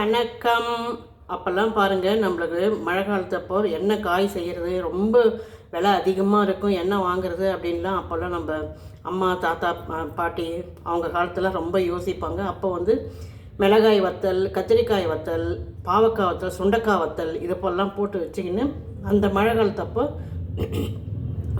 வணக்கம். அப்போல்லாம் பாருங்கள் நம்மளுக்கு மழை காலத்தப்போ என்ன காய் செய்கிறது ரொம்ப விலை அதிகமாக இருக்கும் என்ன வாங்குறது அப்படின்லாம் அப்போல்லாம் நம்ம அம்மா தாத்தா பா- பாட்டி அவங்க காலத்தில் ரொம்ப யோசிப்பாங்க. அப்போ வந்து மிளகாய் வத்தல் கத்திரிக்காய் வத்தல் பாவக்காய் வத்தல் சுண்டைக்காய் வத்தல் இது போலலாம் போட்டு வச்சிக்கின்னு அந்த மழை காலத்தப்போ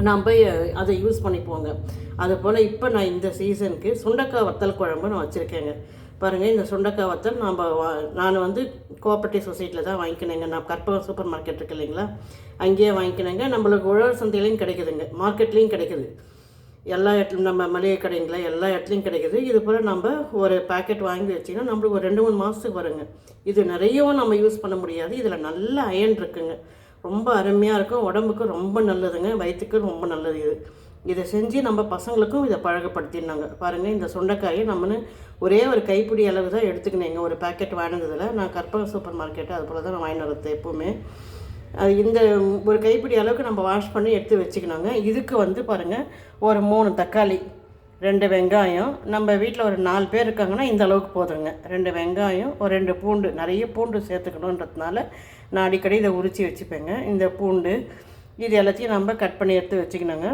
நான் போய் அதை யூஸ் பண்ணிப்போங்க. அது போல் இப்போ நான் இந்த சீசனுக்கு சுண்டக்காய் வத்தல் குழம்பு நான் வச்சுருக்கேங்க. பாருங்கள் இந்த சுண்டக்காய் வத்தல் நம்ம வா- நான் வந்து கோஆப்ரேட்டிவ் சொசைட்டியில் தான் வாங்கிக்கினேங்க நான் கற்பகம் சூப்பர் மார்க்கெட் இருக்கு இல்லைங்களா? அங்கேயே வாங்கிக்கினேங்க நம்மளுக்கு உழவர் சந்தையிலையும் கிடைக்குதுங்க. மார்க்கெட்லேயும் கிடைக்குது. எல்லா இடத்துலையும் நம்ம மளிகை கடைங்கள எல்லா இடத்துலையும் கிடைக்குது. இது போல் நம்ம ஒரு பாக்கெட் வாங்கி வச்சிங்கன்னா நம்மளுக்கு ஒரு ரெண்டு மூணு மாதத்துக்கு வருங்க. இது நிறையவும் நம்ம யூஸ் பண்ண முடியாது. இதில் நல்ல அயன் இருக்குங்க. ரொம்ப அருமையாக இருக்கும். உடம்புக்கு ரொம்ப நல்லதுங்க. வயிற்றுக்கு ரொம்ப நல்லது இது. இதை செஞ்சு நம்ம பசங்களுக்கும் இதை பழகப்படுத்தினாங்க பாருங்கள் இந்த சுண்டைக்காயை நம்மனு ஒரே ஒரு கைப்பிடி அளவு தான் எடுத்துக்கினேங்க ஒரு பாக்கெட் வாங்கினதில் நான் கற்பக சூப்பர் மார்க்கெட்டு அது போல் தான் நான் வாங்கி வரது எப்போவுமே. அது இந்த ஒரு கைப்பிடி அளவுக்கு நம்ம வாஷ் பண்ணி எடுத்து வச்சுக்கணுங்க. இதுக்கு வந்து பாருங்கள் ஒரு மூணு தக்காளி ரெண்டு வெங்காயம் நம்ம வீட்டில் ஒரு நாலு பேர் இருக்காங்கன்னா இந்த அளவுக்கு போதுங்க. ரெண்டு வெங்காயம் ஒரு ரெண்டு பூண்டு நிறைய பூண்டு சேர்த்துக்கணுன்றதுனால நான் அடிக்கடி இதை உரித்து வச்சுப்பேங்க. இந்த பூண்டு இது எல்லாத்தையும் நம்ம கட் பண்ணி எடுத்து வச்சுக்கணுங்க.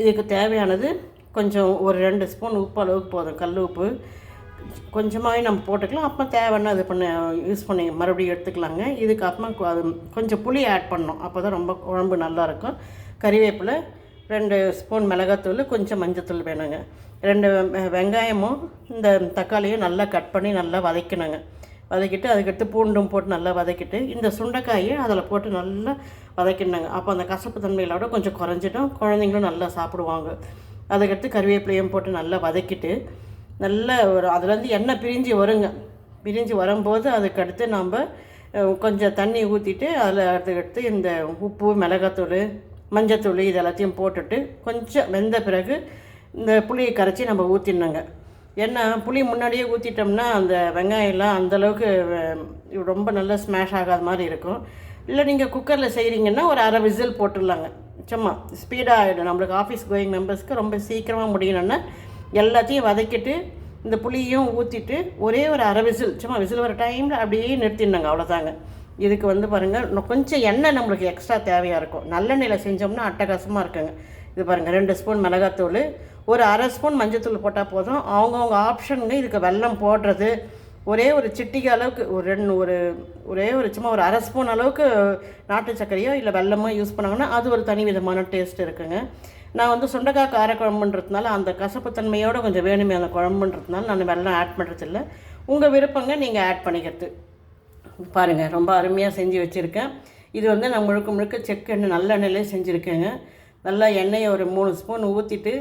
இதுக்கு தேவையானது கொஞ்சம் ஒரு ரெண்டு ஸ்பூன் உப்பு அளவுக்கு போதும். கல் உப்பு. கொஞ்சமாகவே நம்ம போட்டுக்கலாம். அப்போ தேவைன்னா அது பண்ண யூஸ் பண்ணி மறுபடியும் எடுத்துக்கலாங்க. இதுக்கு அப்புறமா அது கொஞ்சம் புளி ஆட் பண்ணணும். அப்போ தான் ரொம்ப குழம்பு நல்லாயிருக்கும் கறிவேப்பிலை ரெண்டு ஸ்பூன் மிளகாத்தூள் கொஞ்சம் மஞ்சத்தூள் வேணுங்க. ரெண்டு வெங்காயமும் இந்த தக்காளியும் நல்லா கட் பண்ணி நல்லா வதக்கணுங்க. வதக்கிட்டு அதுக்கடுத்து பூண்டும் போட்டு நல்லா வதக்கிட்டு இந்த சுண்டைக்காயை அதில் போட்டு நல்லா வதக்கினாங்க அப்போ அந்த கசப்பு தன்மையிலோட கொஞ்சம் குறைஞ்சிடும். குழந்தைங்களும் நல்லா சாப்பிடுவாங்க. அதுக்கடுத்து கருவேப்பிலையும் போட்டு நல்லா வதக்கிட்டு நல்லா ஒரு அதுலேருந்து எண்ணெய் பிரிஞ்சு வருங்க. பிரிஞ்சு வரும்போது அதுக்கடுத்து நம்ம கொஞ்சம் தண்ணி ஊற்றிட்டு அதில் அதுக்கடுத்து இந்த உப்பு மிளகாத்தூள் மஞ்சத்தூள் இது எல்லாத்தையும் போட்டுட்டு கொஞ்சம் வெந்த பிறகு இந்த புளியை கரைச்சி நம்ம ஊற்றிடணுங்க ஏன்னா புளி முன்னாடியே ஊற்றிட்டோம்னா அந்த வெங்காயம்லாம் அந்தளவுக்கு ரொம்ப நல்லா ஸ்மாஷ் ஆகாத மாதிரி இருக்கும். இல்லை நீங்கள் குக்கரில் செய்கிறீங்கன்னா ஒரு அரை விசில் போட்டுடலாங்க. சும்மா ஸ்பீடாக ஆகிடும் நம்மளுக்கு ஆஃபீஸ் கோயிங் மெம்பர்ஸ்க்கு ரொம்ப சீக்கிரமாக முடியணும்னா எல்லாத்தையும் வதக்கிட்டு இந்த புளியும் ஊற்றிட்டு ஒரே ஒரு அரை விசில் சும்மா விசில் வர டைமில் அப்படியே நிறுத்திடணுங்க அவ்வளோதாங்க இதுக்கு வந்து பாருங்கள் இன்னும் கொஞ்சம் எண்ணெய் நம்மளுக்கு எக்ஸ்ட்ரா தேவையாக இருக்கும். நல்லெண்ணெயில் செஞ்சோம்னா அட்டகாசமாக இருக்குங்க. இது பாருங்கள் ரெண்டு ஸ்பூன் மிளகாத்தூள் ஒரு அரை ஸ்பூன் மஞ்சத்தூள் போட்டால் போதும். அவங்கவுங்க ஆப்ஷனுங்க இதுக்கு வெல்லம் போடுறது. ஒரே ஒரு சிட்டிக்கு அளவுக்கு ஒரு ரெண்டு ஒரு ஒரே ஒரு சும்மா ஒரு அரை ஸ்பூன் அளவுக்கு நாட்டு சர்க்கரையோ இல்லை வெல்லமோ யூஸ் பண்ணாங்கன்னா அது ஒரு தனி விதமான டேஸ்ட் இருக்குங்க. நான் வந்து சுண்டைக்காய் காரக்குழம்புன்றதுனால அந்த கசப்புத்தன்மையோடு கொஞ்சம் வேணுமே அந்த குழம்புன்றதுனால நான் வெள்ளம் ஆட் பண்ணுறதில்ல உங்கள் விருப்பங்க நீங்கள் ஆட் பண்ணிக்கிறது. பாருங்கள் ரொம்ப அருமையாக செஞ்சு வச்சுருக்கேன். இது வந்து நான் முழுக்க முழுக்க செக்கெண்ணெய் நல்ல எண்ணெயிலே செஞ்சுருக்கேங்க. நல்லா எண்ணெயை ஒரு மூணு ஸ்பூன் ஊற்றிட்டு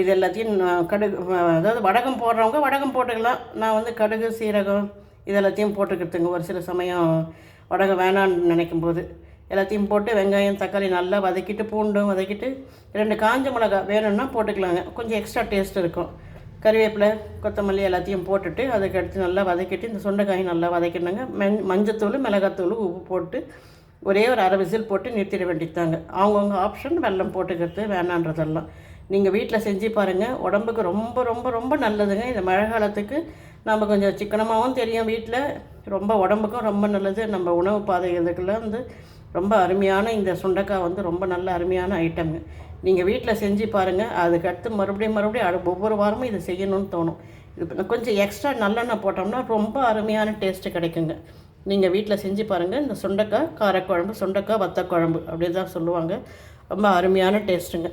இது எல்லாத்தையும் நான் கடுகு அதாவது வடகம் போடுறவங்க வடகம் போட்டுக்கலாம். நான் வந்து கடுகு சீரகம் இது எல்லாத்தையும் போட்டுக்கிறதுங்க. ஒரு சில சமயம் வடகம் வேணான்னு நினைக்கும் போது எல்லாத்தையும் போட்டு வெங்காயம் தக்காளி நல்லா வதக்கிட்டு பூண்டும் வதக்கிட்டு ரெண்டு காஞ்ச மிளகா வேணும்னா போட்டுக்கலாங்க. கொஞ்சம் எக்ஸ்ட்ரா டேஸ்ட் இருக்கும். கறிவேப்பிலை கொத்தமல்லி எல்லாத்தையும் போட்டுட்டு அதுக்கு அடுத்து நல்லா வதக்கிட்டு இந்த சுண்டைக்காயும் நல்லா வதக்கினாங்க மஞ் மஞ்சத்தூள் மிளகாத்தூள் உப்பு போட்டு ஒரே ஒரு அரை விசில் போட்டு நிறுத்திட வேண்டியதாங்க அவங்கவுங்க ஆப்ஷன் வெல்லம் போட்டுக்கிறது வேணான்றதெல்லாம். நீங்கள் வீட்டில் செஞ்சு பாருங்கள் உடம்புக்கு ரொம்ப ரொம்ப ரொம்ப நல்லதுங்க. இந்த மழை காலத்துக்கு நம்ம கொஞ்சம் சிக்கனமாகவும் தெரியும் வீட்டில் ரொம்ப உடம்புக்கும் ரொம்ப நல்லது. நம்ம உணவு பாதை வந்து ரொம்ப அருமையான இந்த சுண்டைக்காய் வந்து ரொம்ப நல்ல அருமையான ஐட்டம்ங்க நீங்கள் வீட்டில் செஞ்சு பாருங்கள் அதுக்கடுத்து மறுபடியும் மறுபடியும் அடு ஒவ்வொரு வாரமும் இதை செய்யணும்னு தோணும். இது கொஞ்சம் எக்ஸ்ட்ரா நல்லெண்ணெய் போட்டோம்னா ரொம்ப அருமையான டேஸ்ட்டு கிடைக்குங்க. நீங்கள் வீட்டில் செஞ்சு பாருங்கள் இந்த சுண்டைக்காய் காரக்குழம்பு சுண்டைக்காய் வத்தக்குழம்பு அப்படி தான் சொல்லுவாங்க. ரொம்ப அருமையான டேஸ்ட்டுங்க